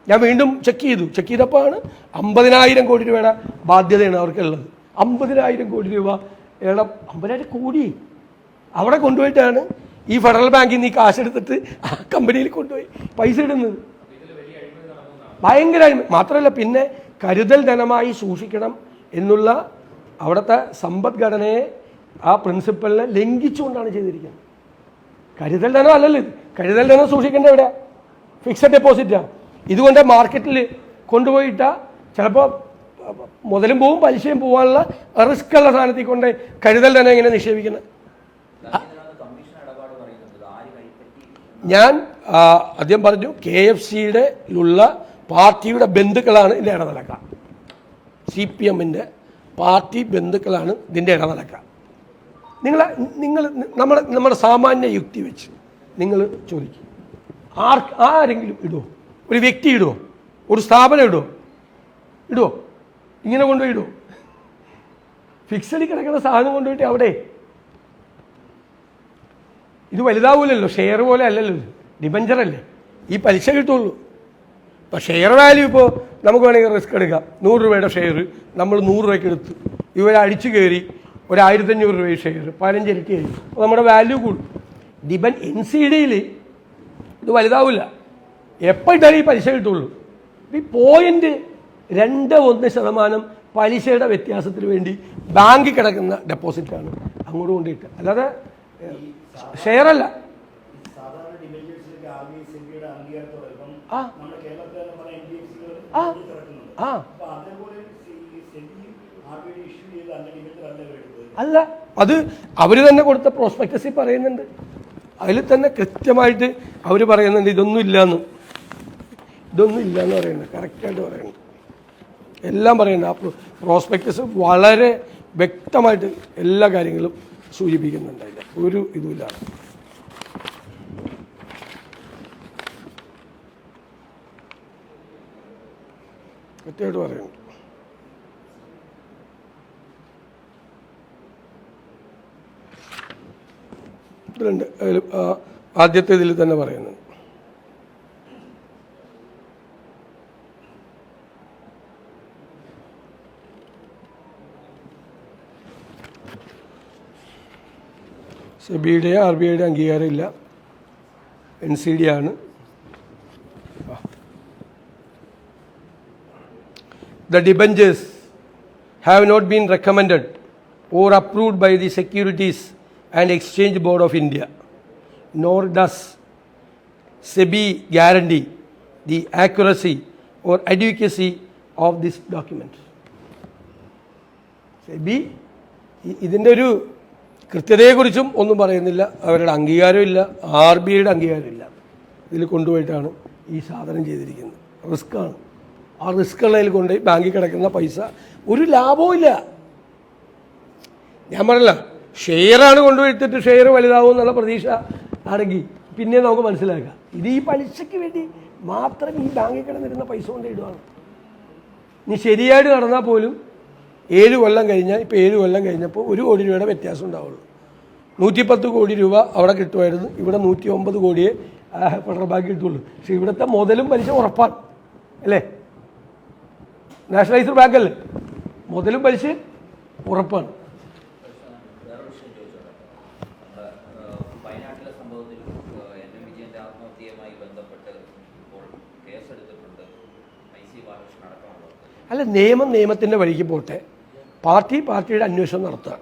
ഞാൻ വീണ്ടും ചെക്ക് ചെയ്തു. ചെക്ക് ചെയ്തപ്പോൾ ആണ് അമ്പതിനായിരം കോടി രൂപയുടെ ബാധ്യതയാണ് അവർക്കുള്ളത്. അമ്പതിനായിരം കോടി രൂപ. ഏട അമ്പതിനായിരം കോടി? അവിടെ കൊണ്ടുപോയിട്ടാണ് ഈ ഫെഡറൽ ബാങ്കിൽ നിന്ന് ഈ കാശ് എടുത്തിട്ട് ആ കമ്പനിയിൽ കൊണ്ടുപോയി പൈസ ഇടുന്നത്. ഭയങ്കര. മാത്രമല്ല പിന്നെ കരുതൽ ധനമായി സൂക്ഷിക്കണം എന്നുള്ള അവിടുത്തെ സമ്പദ്ഘടനയെ ആ പ്രിൻസിപ്പലിനെ ലംഘിച്ചുകൊണ്ടാണ് ചെയ്തിരിക്കുന്നത്. കരുതൽ ധനം അല്ലല്ലോ ഇത്. കരുതൽ ധനം സൂക്ഷിക്കേണ്ട എവിടെ ഫിക്സഡ് ഡെപ്പോസിറ്റാണ് ഇതുകൊണ്ട് മാർക്കറ്റിൽ കൊണ്ടുപോയിട്ട ചിലപ്പോൾ മുതലും പോവും പലിശയും പോകാനുള്ള റിസ്ക് ഉള്ള സാധനത്തിൽ കൊണ്ട് കരുതൽ തന്നെ എങ്ങനെ നിക്ഷേപിക്കുന്നത്. ഞാൻ ആദ്യം പറഞ്ഞു കെ എഫ് സിയുടെ ഉള്ള പാർട്ടിയുടെ ബന്ധുക്കളാണ് ഇതിന്റെ ഇടനിലക്ക സി പി എമ്മിന്റെ പാർട്ടി ബന്ധുക്കളാണ് ഇതിന്റെ ഇടനിലക്ക നിങ്ങൾ നിങ്ങൾ നമ്മുടെ നമ്മുടെ സാമാന്യ യുക്തി വെച്ച് നിങ്ങൾ ചോദിക്കും. ആർ ആരെങ്കിലും ഇടുമോ ഒരു വ്യക്തി ഇടുമോ ഒരു സ്ഥാപനം ഇടുമോ ഇടുമോ ഇങ്ങനെ കൊണ്ടുപോയിടും? ഫിക്സഡി കിടക്കുന്ന സാധനം കൊണ്ടുപോയിട്ട് അവിടെ? ഇത് വലുതാവൂലല്ലോ ഷെയർ പോലെ അല്ലല്ലോ ഡിബഞ്ചർ അല്ലേ? ഈ പലിശ കിട്ടുള്ളൂ. ഇപ്പോൾ ഷെയർ വാല്യൂ ഇപ്പോൾ നമുക്ക് വേണമെങ്കിൽ റിസ്ക് എടുക്കാം. നൂറ് രൂപയുടെ ഷെയർ നമ്മൾ നൂറ് രൂപയ്ക്ക് എടുത്തു. ഇവർ അടിച്ചു കയറി ഒരു രൂപ ഷെയർ പതിനഞ്ച് ഇരട്ടി ആയി. അപ്പോൾ നമ്മുടെ വാല്യൂ കൂടും. ഡിബൻ എൻ സി ഡിയിൽ ഇത് വലുതാവില്ല എപ്പോൾ ഈ പലിശ കിട്ടുള്ളൂ. ഈ പോയിന്റ് രണ്ട് ഒന്ന് ശതമാനം പലിശയുടെ വ്യത്യാസത്തിന് വേണ്ടി ബാങ്കിൽ കിടക്കുന്ന ഡെപ്പോസിറ്റാണ് അങ്ങോട്ട് കൊണ്ടിട്ട് അല്ലാതെ ഷെയർ അല്ല അല്ല അത് അവർ തന്നെ കൊടുത്ത പ്രോസ്പെക്ടസിൽ പറയുന്നുണ്ട്. അതിൽ തന്നെ കൃത്യമായിട്ട് അവർ പറയുന്നുണ്ട് ഇതൊന്നും ഇല്ലയെന്ന് ഇതൊന്നും ഇല്ലയെന്ന് പറയുന്നുണ്ട് കറക്റ്റായിട്ട് പറയുന്നുണ്ട് എല്ലാം പറയുന്നുണ്ട്. ആ പ്രോസ്പെക്ടസ് വളരെ വ്യക്തമായിട്ട് എല്ലാ കാര്യങ്ങളും സൂചിപ്പിക്കുന്നുണ്ട് അതിന്റെ. ഒരു ഇതുമില്ല. കൃത്യമായിട്ട് പറയുന്നു. ഇതിലുണ്ട് ആദ്യത്തെ ഇതിൽ തന്നെ പറയുന്നുണ്ട് സെബിയുടെ ആർ ബി ഐയുടെ അംഗീകാരമില്ല എൻ സി ഡി ആണ് the debentures have not been recommended or approved by the Securities and Exchange Board of India, nor does SEBI guarantee the accuracy or adequacy of this document. SEBI ഇതിന്റെ ഒരു കൃത്യതയെക്കുറിച്ചും ഒന്നും പറയുന്നില്ല. അവരുടെ അംഗീകാരമില്ല. R B ഐയുടെ അംഗീകാരമില്ല. ഇതിൽ കൊണ്ടുപോയിട്ടാണ് ഈ സാധനം ചെയ്തിരിക്കുന്നത്. റിസ്ക്കാണ് ആ റിസ്ക് ഉള്ളതിൽ കൊണ്ട് ബാങ്കിൽ കിടക്കുന്ന പൈസ. ഒരു ലാഭവും ഇല്ല. ഞാൻ പറഞ്ഞല്ല ഷെയറാണ് കൊണ്ടുപോയിട്ടിട്ട് ഷെയർ വലുതാവും എന്നുള്ള പ്രതീക്ഷ ആണെങ്കിൽ പിന്നെ നമുക്ക് മനസ്സിലാക്കാം. ഇത് ഈ പലിശയ്ക്ക് വേണ്ടി മാത്രം ഈ ബാങ്കിൽ കിടന്നിരുന്ന പൈസ കൊണ്ട് ഇടുവാണ്. ഇനി ശരിയായിട്ട് നടന്നാൽ പോലും ഏഴ് കൊല്ലം കഴിഞ്ഞാൽ ഇപ്പോൾ ഏഴ് കൊല്ലം കഴിഞ്ഞപ്പോൾ ഒരു കോടി രൂപയുടെ വ്യത്യാസം ഉണ്ടാവുള്ളൂ. നൂറ്റിപ്പത്ത് കോടി രൂപ അവിടെ കിട്ടുമായിരുന്നു. ഇവിടെ നൂറ്റി ഒമ്പത് കോടിയെ ഫെഡറൽ ബാങ്ക് കിട്ടുള്ളൂ. പക്ഷേ ഇവിടുത്തെ മുതലും പലിശ ഉറപ്പാണ്. അല്ലേ? നാഷണലൈസ്ഡ് ബാങ്ക് അല്ലേ മുതലും പലിശ ഉറപ്പാണ്. അല്ല നിയമം നിയമത്തിന്റെ വഴിക്ക് പോട്ടെ. പാർട്ടി പാർട്ടിയുടെ അന്വേഷണം നടത്തുക.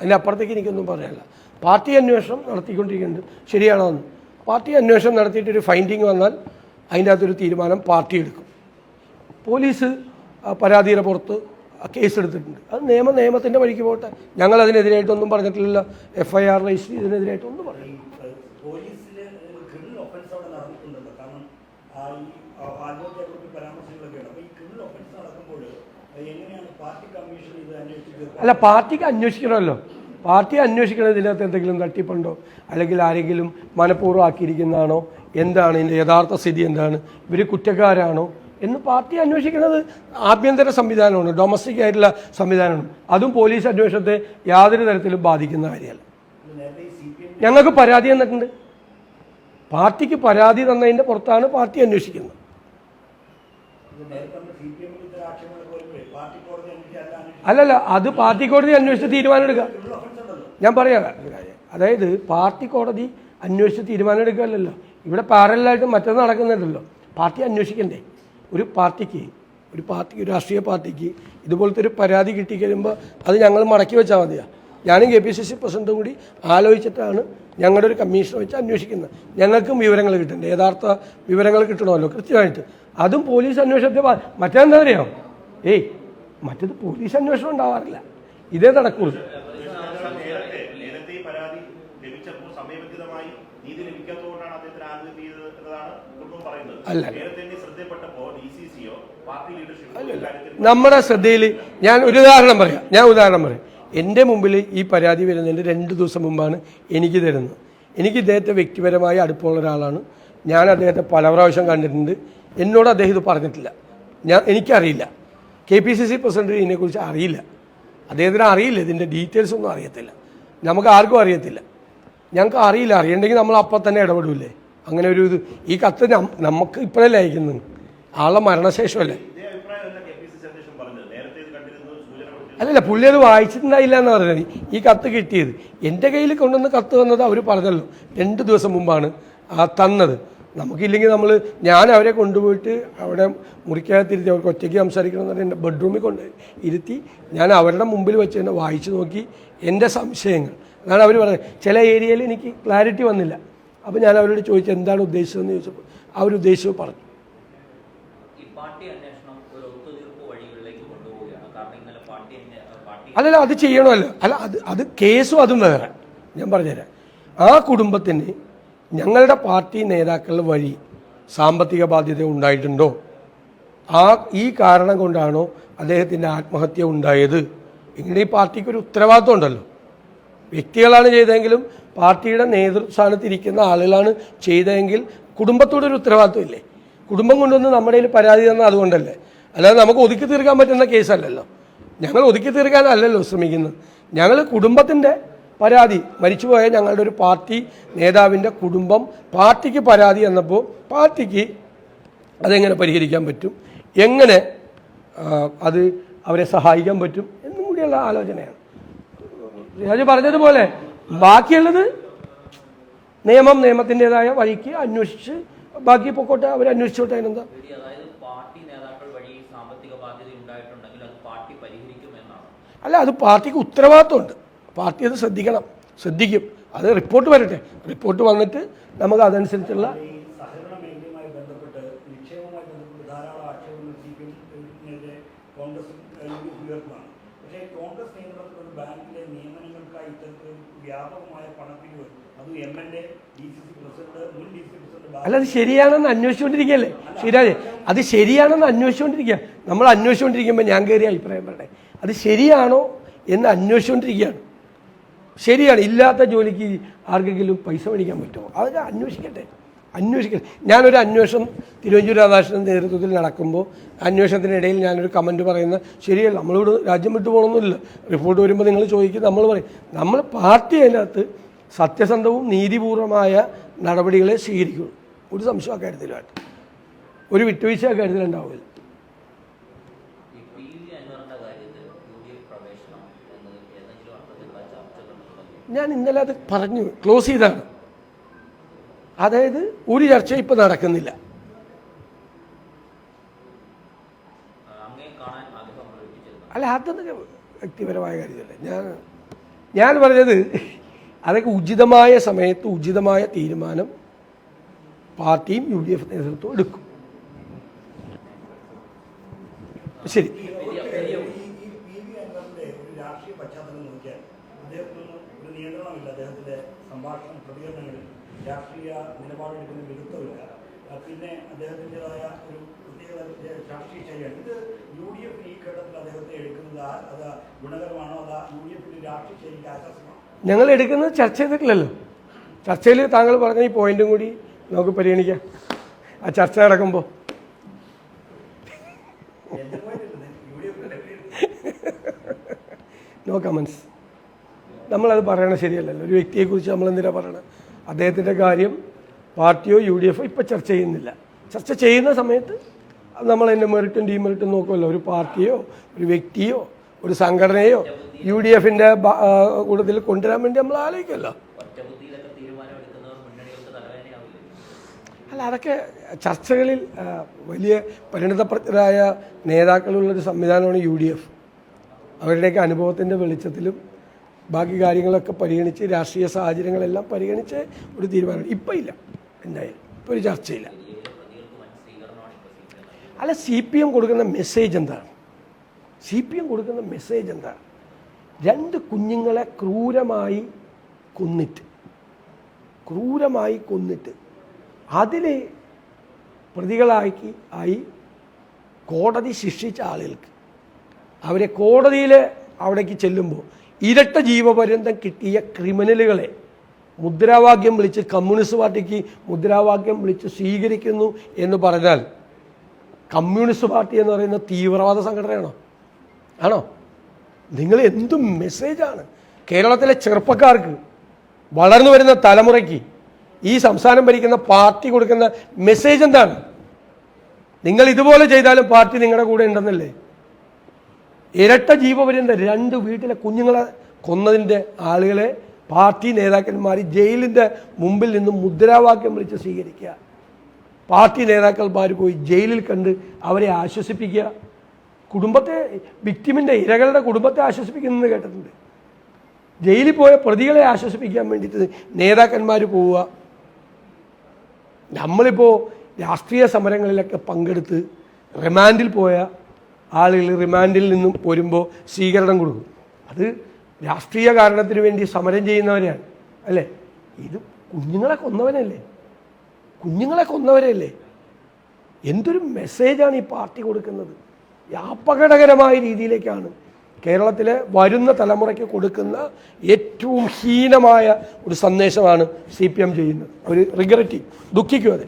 അതിന്റെ അപ്പുറത്തേക്ക് എനിക്കൊന്നും പറയാനില്ല. പാർട്ടി അന്വേഷണം നടത്തിക്കൊണ്ടിരിക്കുന്നുണ്ട്. ശരിയാണോ പാർട്ടി അന്വേഷണം നടത്തിയിട്ട് ഒരു ഫൈൻഡിങ് വന്നാൽ അതിന്റെ അകത്തൊരു തീരുമാനം പാർട്ടി എടുക്കും. പോലീസ് പരാതിയുടെ പുറത്ത് കേസ് എടുത്തിട്ടുണ്ട് അത് നിയമ നിയമത്തിന്റെ വഴിക്ക് പോട്ടെ ഞങ്ങൾ അതിനെതിരായിട്ടൊന്നും പറഞ്ഞിട്ടില്ല എഫ് ഐ ആർ രജിസ്റ്റർ ചെയ്തതിനെതിരായിട്ടൊന്നും പറഞ്ഞു ഈ ഏഹ്, പോലീസിൽ ക്രിമിനൽ ഒഫൻസ് അവിടെ നടന്നിട്ടുണ്ടല്ലോ കാരണം ആ ഈ ആത്മഹത്യയെക്കുറിച്ച് പരാമർശങ്ങളൊക്കെയാണ് അപ്പോൾ ഈ ക്രിമിനൽ ഒഫൻസ് നടക്കുമ്പോൾ എങ്ങനെയാണ് പാർട്ടി കമ്മീഷൻ ഇത് അന്വേഷിച്ച് തീർക്കുക അല്ല പാർട്ടിക്ക് അന്വേഷിക്കണമല്ലോ. പാർട്ടി അന്വേഷിക്കണം ഇതിനകത്ത് എന്തെങ്കിലും തട്ടിപ്പുണ്ടോ? അല്ലെങ്കിൽ ആരെങ്കിലും മനഃപൂർവം ആക്കിയിരിക്കുന്നതാണോ? എന്താണ് ഇതിന്റെ യഥാർത്ഥ സ്ഥിതി എന്താണ്? ഇവർ കുറ്റക്കാരാണോ? എന്ന് പാർട്ടി അന്വേഷിക്കുന്നത് ആഭ്യന്തര സംവിധാനമാണ് ഡൊമസ്റ്റിക് ആയിട്ടുള്ള സംവിധാനമാണ്. അതും പോലീസ് അന്വേഷണത്തെ യാതൊരു തരത്തിലും ബാധിക്കുന്ന കാര്യമല്ല. ഞങ്ങൾക്ക് പരാതി തന്നിട്ടുണ്ട്. പാർട്ടിക്ക് പരാതി തന്നതിന്റെ പുറത്താണ് പാർട്ടി അന്വേഷിക്കുന്നത് ഇത് നേരത്തെ നമ്മൾ സി പി എമ്മിൽ ഇത്തരം ആക്ഷേപങ്ങളൊക്കെ വരുമ്പോഴേ പാർട്ടി കോടതി അന്വേഷിച്ച് അല്ല അന്വേഷിച്ച് അല്ലല്ല അത് പാർട്ടി കോടതി അന്വേഷിച്ച് തീരുമാനമെടുക്കുക ഞാൻ പറയാം. അതായത് പാർട്ടി കോടതി അന്വേഷിച്ച് തീരുമാനം ഇവിടെ പാരലായിട്ട് മറ്റൊന്ന് നടക്കുന്നുണ്ടല്ലോ. പാർട്ടി അന്വേഷിക്കണ്ടേ? ഒരു പാർട്ടിക്ക് ഒരു പാർട്ടിക്ക് ഒരു രാഷ്ട്രീയ പാർട്ടിക്ക് ഇതുപോലത്തെ ഒരു പരാതി കിട്ടിക്കഴിയുമ്പോൾ അത് ഞങ്ങൾ മടക്കി വെച്ചാൽ മതിയാ. ഞാനും കെ പി സി സി പ്രസിഡന്റും കൂടി ആലോചിച്ചിട്ടാണ് ഞങ്ങളുടെ ഒരു കമ്മീഷൻ വെച്ച് അന്വേഷിക്കുന്നത്. ഞങ്ങൾക്കും വിവരങ്ങൾ കിട്ടണ്ടേ? യഥാർത്ഥ വിവരങ്ങൾ കിട്ടണമല്ലോ കൃത്യമായിട്ട്. അതും പോലീസ് അന്വേഷണത്തെ മറ്റേ എന്താ അറിയാം? ഏയ് മറ്റേത് പോലീസ് അന്വേഷണം ഉണ്ടാവാറില്ല. ഇതേ നടക്കുള്ളൂ. അല്ല. നമ്മുടെ ശ്രദ്ധയിൽ ഞാൻ ഒരു ഉദാഹരണം പറയാം. ഞാൻ ഉദാഹരണം പറയാം. എന്റെ മുമ്പിൽ ഈ പരാതി വരുന്നതിന്റെ രണ്ട് ദിവസം മുമ്പാണ് എനിക്ക് തരുന്നത്. എനിക്ക് ഇദ്ദേഹത്തെ വ്യക്തിപരമായി അടുപ്പമുള്ള ഒരാളാണ്. ഞാൻ അദ്ദേഹത്തെ പല പ്രാവശ്യം കണ്ടിട്ടുണ്ട്. എന്നോട് അദ്ദേഹം ഇത് പറഞ്ഞിട്ടില്ല. ഞാൻ എനിക്കറിയില്ല. K P C C president ഇതിനെക്കുറിച്ച് അറിയില്ല. അദ്ദേഹത്തിന് അറിയില്ല. ഇതിന്റെ ഡീറ്റെയിൽസ് ഒന്നും അറിയത്തില്ല. നമുക്ക് ആർക്കും അറിയത്തില്ല. ഞങ്ങൾക്ക് അറിയില്ല. അറിയണ്ടെങ്കിൽ നമ്മൾ അപ്പം തന്നെ ഇടപെടില്ലേ അങ്ങനെ ഒരു ഇത്. ഈ കത്ത് നമുക്ക് ഇപ്പോഴല്ലേ അയക്കുന്നത്? ആളുടെ മരണശേഷമല്ലേ? അല്ലല്ല പുള്ളി അത് വായിച്ചിട്ടുണ്ടായില്ല എന്ന് പറഞ്ഞത് ഈ കത്ത് കിട്ടിയത്. എന്റെ കയ്യിൽ കൊണ്ടുവന്ന് കത്ത് തന്നത് അവർ പറഞ്ഞല്ലോ. രണ്ട് ദിവസം മുമ്പാണ് തന്നത്. നമുക്കില്ലെങ്കിൽ നമ്മൾ ഞാൻ അവരെ കൊണ്ടുപോയിട്ട് അവിടെ മുറിക്കകത്തിരുത്തി അവർക്ക് ഒറ്റയ്ക്ക് സംസാരിക്കണം എന്ന് പറഞ്ഞാൽ എന്റെ ബെഡ്റൂമിൽ കൊണ്ട് ഇരുത്തി ഞാൻ അവരുടെ മുമ്പിൽ വെച്ച് തന്നെ വായിച്ചു നോക്കി എന്റെ സംശയങ്ങൾ. അതാണ് അവർ പറഞ്ഞത് ചില ഏരിയയിൽ എനിക്ക് ക്ലാരിറ്റി വന്നില്ല. അപ്പോൾ ഞാൻ അവരോട് ചോദിച്ചു എന്താണ് ഉദ്ദേശിച്ചതെന്ന് ചോദിച്ചപ്പോൾ അവർ ഉദ്ദേശിച്ചത് പറഞ്ഞു. അല്ലല്ല അത് ചെയ്യണമല്ലോ. അല്ല അത് അത് കേസും അതും വേറെ. ഞാൻ പറഞ്ഞുതരാം. ആ കുടുംബത്തിന് ഞങ്ങളുടെ പാർട്ടി നേതാക്കൾ വഴി സാമ്പത്തിക ബാധ്യത ഉണ്ടായിട്ടുണ്ടോ? ആ ഈ കാരണം കൊണ്ടാണോ അദ്ദേഹത്തിന്റെ ആത്മഹത്യ ഉണ്ടായത്? ഇങ്ങനെ ഈ പാർട്ടിക്ക് ഒരു ഉത്തരവാദിത്വം ഉണ്ടല്ലോ. വ്യക്തികളാണ് ചെയ്തതെങ്കിലും പാർട്ടിയുടെ നേതൃസ്ഥാനത്തിരിക്കുന്ന ആളുകളാണ് ചെയ്തതെങ്കിൽ കുടുംബത്തോടെ ഒരു ഉത്തരവാദിത്വം ഇല്ലേ? കുടുംബം കൊണ്ടുവന്ന് നമ്മുടെ കയ്യിൽ പരാതി തന്നാൽ അതുകൊണ്ടല്ലേ? അല്ലാതെ നമുക്ക് ഒതുക്കി തീർക്കാൻ പറ്റുന്ന കേസല്ലല്ലോ. ഞങ്ങൾ ഒതുക്കി തീർക്കാനല്ലല്ലോ ശ്രമിക്കുന്നത്. ഞങ്ങൾ കുടുംബത്തിന്റെ പരാതി. മരിച്ചുപോയ ഞങ്ങളുടെ ഒരു പാർട്ടി നേതാവിന്റെ കുടുംബം പാർട്ടിക്ക് പരാതി എന്നപ്പോൾ പാർട്ടിക്ക് അതെങ്ങനെ പരിഹരിക്കാൻ പറ്റും? എങ്ങനെ അത് അവരെ സഹായിക്കാൻ പറ്റും എന്നും കൂടിയുള്ള ആലോചനയാണ്. രാജു പറഞ്ഞതുപോലെ ബാക്കിയുള്ളത് നിയമം നിയമത്തിന്റെതായ വഴിക്ക് അന്വേഷിച്ച് ബാക്കി പൊക്കോട്ടെ അവർ അന്വേഷിച്ചോട്ടെ അതിനെന്താ? അല്ല അത് പാർട്ടിക്ക് ഉത്തരവാദിത്വമുണ്ട്. പാർട്ടി അത് ശ്രദ്ധിക്കണം. ശ്രദ്ധിക്കും. അത് റിപ്പോർട്ട് വരട്ടെ. റിപ്പോർട്ട് വന്നിട്ട് നമുക്ക് അതനുസരിച്ചുള്ള അല്ല അത് ശരിയാണെന്ന് അന്വേഷിച്ചുകൊണ്ടിരിക്കുകയല്ലേ? ശരിയാ അത് ശരിയാണെന്ന് അന്വേഷിച്ചുകൊണ്ടിരിക്കുക. നമ്മൾ അന്വേഷിച്ചുകൊണ്ടിരിക്കുമ്പോൾ ഞാൻ കയറിയ അഭിപ്രായം പറയട്ടെ. അത് ശരിയാണോ എന്ന് അന്വേഷിച്ചുകൊണ്ടിരിക്കുകയാണ്. ശരിയാണ് ഇല്ലാത്ത ജോലിക്ക് ആർക്കെങ്കിലും പൈസ മേടിക്കാൻ പറ്റുമോ? അതൊക്കെ അന്വേഷിക്കട്ടെ. അന്വേഷിക്കട്ടെ. ഞാനൊരു അന്വേഷണം തിരുവഞ്ചൂർ രാധാകൃഷ്ണൻ നേതൃത്വത്തിൽ നടക്കുമ്പോൾ അന്വേഷണത്തിനിടയിൽ ഞാനൊരു കമന്റ് പറയുന്ന ശരിയല്ല നമ്മളിവിടെ രാജ്യം വിട്ടു പോകണമെന്നില്ല. റിപ്പോർട്ട് വരുമ്പോൾ നിങ്ങൾ ചോദിക്കും നമ്മൾ പറയും. നമ്മൾ പാർട്ടി അതിനകത്ത് സത്യസന്ധവും നീതിപൂർവമായ നടപടികളെ സ്വീകരിക്കുള്ളൂ ഒരു സംശയം ആ കാര്യത്തിലുമായിട്ട്. ഒരു വിട്ടുവീഴ്ച ആ ഈ ഞാൻ ഇന്നലെ അത് പറഞ്ഞു ക്ലോസ് ചെയ്താണ്. അതായത് ഒരു ചർച്ച ഇപ്പം നടക്കുന്നില്ല. അല്ല അതൊന്നും വ്യക്തിപരമായ കാര്യമല്ല. ഞാൻ ഞാൻ പറഞ്ഞത് അതൊക്കെ ഉചിതമായ സമയത്ത് ഉചിതമായ തീരുമാനം പാർട്ടിയും യു ഡി എഫ് നേതൃത്വം എടുക്കും. ശരി ഈ ഈ പി വി അൻവറിന്റെ ഒരു രാഷ്ട്രീയ പശ്ചാത്തലം നോക്കിയാൽ അദ്ദേഹത്തിന് ഒരു നിയന്ത്രണമില്ല അദ്ദേഹത്തിന്റെ സംഭാഷണ പ്രതികരണങ്ങളിൽ രാഷ്ട്രീയ നിലപാടെടുക്കുന്ന വിരുദ്ധമില്ല പിന്നെ അദ്ദേഹത്തിന്റെതായ ഒരു പ്രത്യേക രാഷ്ട്രീയ ശൈലിയാണ്. ഇത് യു ഡി എഫ് ഈ ഘട്ടത്തിൽ അദ്ദേഹത്തെ എടുക്കുന്നത് അത് ഗുണകരമാണോ? അത് യു ഡി എഫിന്റെ രാഷ്ട്രീയ ശൈലിക്ക് ആശ്വാസമാണോ? ഞങ്ങൾ എടുക്കുന്നത് ചർച്ച ചെയ്തിട്ടില്ലല്ലോ. ചർച്ചയിൽ താങ്കൾ പറഞ്ഞ ഈ പോയിന്റും കൂടി നമുക്ക് പരിഗണിക്കാം. ആ ചർച്ച നടക്കുമ്പോൾ *laughs* നോക്കാം പോയിന്റില്ല യു ഡി എഫിന്റെ നോ കമൻസ് നമ്മളത് പറയണത് ശരിയല്ലല്ലോ. ഒരു വ്യക്തിയെക്കുറിച്ച് നമ്മൾ എന്തിനാണ് പറയണത് അദ്ദേഹത്തിന്റെ കാര്യം പാർട്ടിയോ യു ഡി എഫോ ഇപ്പം ചർച്ച ചെയ്യുന്നില്ല. ചർച്ച ചെയ്യുന്ന സമയത്ത് നമ്മളതിന്റെ മെറിറ്റും ഡിമെറിറ്റും നോക്കുമല്ലോ. ഒരു പാർട്ടിയോ ഒരു വ്യക്തിയോ ഒരു സംഘടനയോ യു ഡി എഫിന്റെ കൂട്ടത്തിൽ കൊണ്ടുവരാൻ വേണ്ടി നമ്മൾ ആലോചിക്കുമല്ലോ. അല്ല അതൊക്കെ ചർച്ചകളിൽ വലിയ പരിണിതപ്രജ്ഞരായ നേതാക്കളുള്ളൊരു സംവിധാനമാണ് യു ഡി എഫ് അവരുടെയൊക്കെ അനുഭവത്തിന്റെ വെളിച്ചത്തിലും ബാക്കി കാര്യങ്ങളൊക്കെ പരിഗണിച്ച് രാഷ്ട്രീയ സാഹചര്യങ്ങളെല്ലാം പരിഗണിച്ച് ഒരു തീരുമാനം ഇപ്പം ഇല്ല. എന്തായാലും ഇപ്പോൾ ഒരു ചർച്ചയില്ല. അല്ല സി പി എം കൊടുക്കുന്ന മെസ്സേജ് എന്താണ്? സി പി എം കൊടുക്കുന്ന മെസ്സേജ് എന്താണ്? രണ്ട് കുഞ്ഞുങ്ങളെ ക്രൂരമായി കൊന്നിട്ട് ക്രൂരമായി കൊന്നിട്ട് അതിൽ പ്രതികളാക്കി ആയി കോടതി ശിക്ഷിച്ച ആളുകൾക്ക്. അവരെ കോടതിയിൽ അവിടേക്ക് ചെല്ലുമ്പോൾ ഇരട്ട ജീവപര്യന്തം കിട്ടിയ ക്രിമിനലുകളെ മുദ്രാവാക്യം വിളിച്ച് കമ്മ്യൂണിസ്റ്റ് പാർട്ടിക്ക് മുദ്രാവാക്യം വിളിച്ച് സ്വീകരിക്കുന്നു എന്ന് പറഞ്ഞാൽ കമ്മ്യൂണിസ്റ്റ് പാർട്ടി എന്ന് പറയുന്ന തീവ്രവാദ സംഘടനയാണോ? ആണോ? നിങ്ങൾ എന്തും മെസ്സേജാണ്? കേരളത്തിലെ ചെറുപ്പക്കാർക്ക് വളർന്നു വരുന്ന തലമുറയ്ക്ക് ഈ സംസ്ഥാനം ഭരിക്കുന്ന പാർട്ടി കൊടുക്കുന്ന മെസ്സേജ് എന്താണ്? നിങ്ങൾ ഇതുപോലെ ചെയ്താലും പാർട്ടി നിങ്ങളുടെ കൂടെ ഉണ്ടെന്നല്ലേ? ഇരട്ട ജീവപര്യന്തം. രണ്ട് വീട്ടിലെ കുഞ്ഞുങ്ങളെ കൊന്നതിന്റെ ആളുകളെ പാർട്ടി നേതാക്കന്മാർ ജയിലിന്റെ മുമ്പിൽ നിന്നും മുദ്രാവാക്യം വിളിച്ച് സ്വീകരിക്കുക. പാർട്ടി നേതാക്കന്മാർ പോയി ജയിലിൽ കണ്ട് അവരെ ആശ്വസിപ്പിക്കുക. കുടുംബത്തെ വിക്ടിമിന്റെ ഇരകളുടെ കുടുംബത്തെ ആശ്വസിപ്പിക്കുന്നത് കേട്ടിട്ടുണ്ട്. ജയിലിൽ പോയ പ്രതികളെ ആശ്വസിപ്പിക്കാൻ വേണ്ടിയിട്ട് നേതാക്കന്മാർ പോവുക. നമ്മളിപ്പോൾ രാഷ്ട്രീയ സമരങ്ങളിലൊക്കെ പങ്കെടുത്ത് റിമാൻഡിൽ പോയ ആളുകൾ റിമാൻഡിൽ നിന്നും വരുമ്പോൾ സ്വീകരണം കൊടുക്കും. അത് രാഷ്ട്രീയ കാരണത്തിന് വേണ്ടി സമരം ചെയ്യുന്നവരെയാണ്. അല്ലേ? ഇത് കുഞ്ഞുങ്ങളെ കൊന്നവനല്ലേ? കുഞ്ഞുങ്ങളെ കൊന്നവരല്ലേ? എന്തൊരു മെസ്സേജാണ് ഈ പാർട്ടി കൊടുക്കുന്നത്? അപകടകരമായ രീതിയിലേക്കാണ് കേരളത്തിലെ വരുന്ന തലമുറയ്ക്ക് കൊടുക്കുന്ന ഏറ്റവും ഹീനമായ ഒരു സന്ദേശമാണ് സി പി എം ചെയ്യുന്നത്. അവർ റിഗ്രറ്റ് ചെയ്യും ദുഃഖിക്കും അതെ.